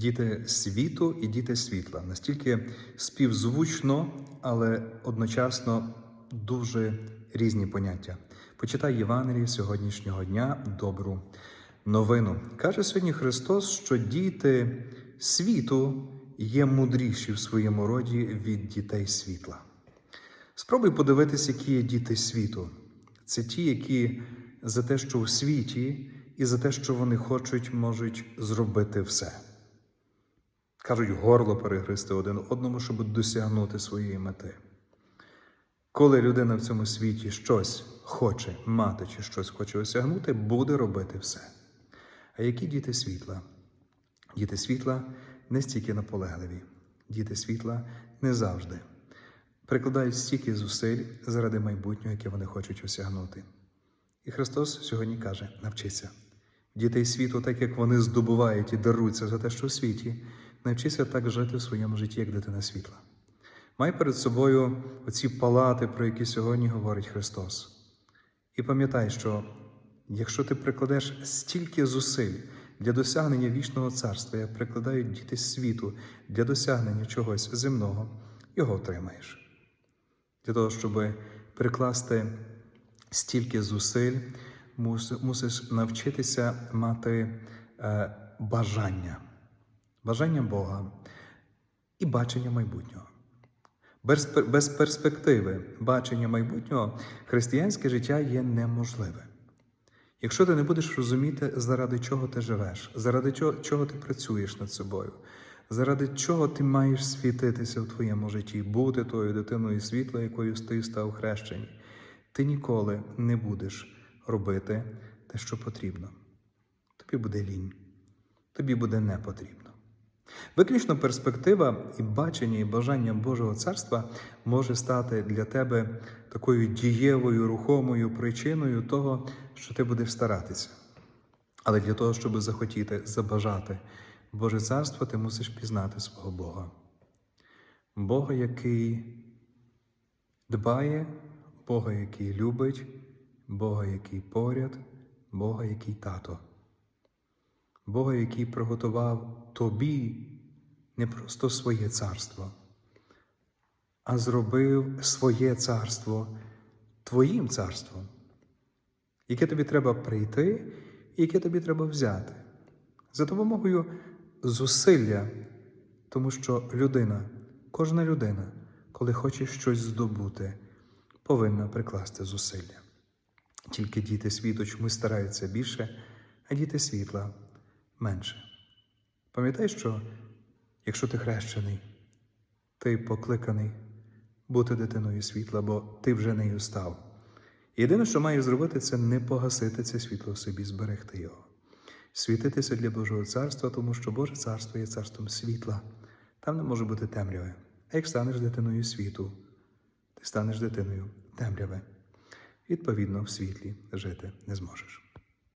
діти світу і діти світла. Настільки співзвучно, але одночасно дуже різні поняття. Почитай Євангеліє сьогоднішнього дня добру новину. Каже сьогодні Христос, що діти світу є мудріші в своєму роді від дітей світла. Спробуй подивитись, які є діти світу. Це ті, які за те, що у світі, і за те, що вони хочуть, можуть зробити все. Кажуть, горло перегристи один одному, щоб досягнути своєї мети. Коли людина в цьому світі щось хоче мати чи щось хоче осягнути, буде робити все. А які діти світла? Діти світла не стільки наполегливі, діти світла не завжди прикладають стільки зусиль заради майбутнього, яке вони хочуть осягнути. І Христос сьогодні каже: навчися. Дітей світу, так як вони здобувають і даруються за те, що в світі, навчися так жити в своєму житті, як дитина світла. Май перед собою оці палати, про які сьогодні говорить Христос. І пам'ятай, що якщо ти прикладеш стільки зусиль для досягнення вічного царства, як прикладають діти світу для досягнення чогось земного, його отримаєш. Для того, щоб прикласти стільки зусиль, мусиш навчитися мати е, бажання, бажання Бога і бачення майбутнього. Без, перспективи бачення майбутнього християнське життя є неможливе. Якщо ти не будеш розуміти, заради чого ти живеш, заради чого, чого ти працюєш над собою, заради чого ти маєш світитися в твоєму житті, бути тою дитиною світла, якою ти став хрещені, ти ніколи не будеш робити те, що потрібно. Тобі буде лінь, тобі буде не потрібно. Виключно перспектива і бачення, і бажання Божого царства може стати для тебе такою дієвою, рухомою причиною того, що ти будеш старатися. Але для того, щоб захотіти, забажати Боже царство, ти мусиш пізнати свого Бога. Бога, який дбає, Бога, який любить, Бога, який поряд, Бога, який тато. Бога, який приготував тобі не просто своє царство, а зробив своє царство твоїм царством, яке тобі треба прийти і яке тобі треба взяти за допомогою зусилля, тому що людина, кожна людина, коли хоче щось здобути, повинна прикласти зусилля. Тільки діти світу чомусь стараються більше, а діти світла менше. Пам'ятай, що якщо ти хрещений, ти покликаний бути дитиною світла, бо ти вже нею став. Єдине, що маєш зробити, це не погасити це світло в собі, зберегти його. Світитися для Божого царства, тому що Боже царство є царством світла. Там не може бути темряви. А як станеш дитиною світу, ти станеш дитиною темряви. Відповідно, в світлі жити не зможеш.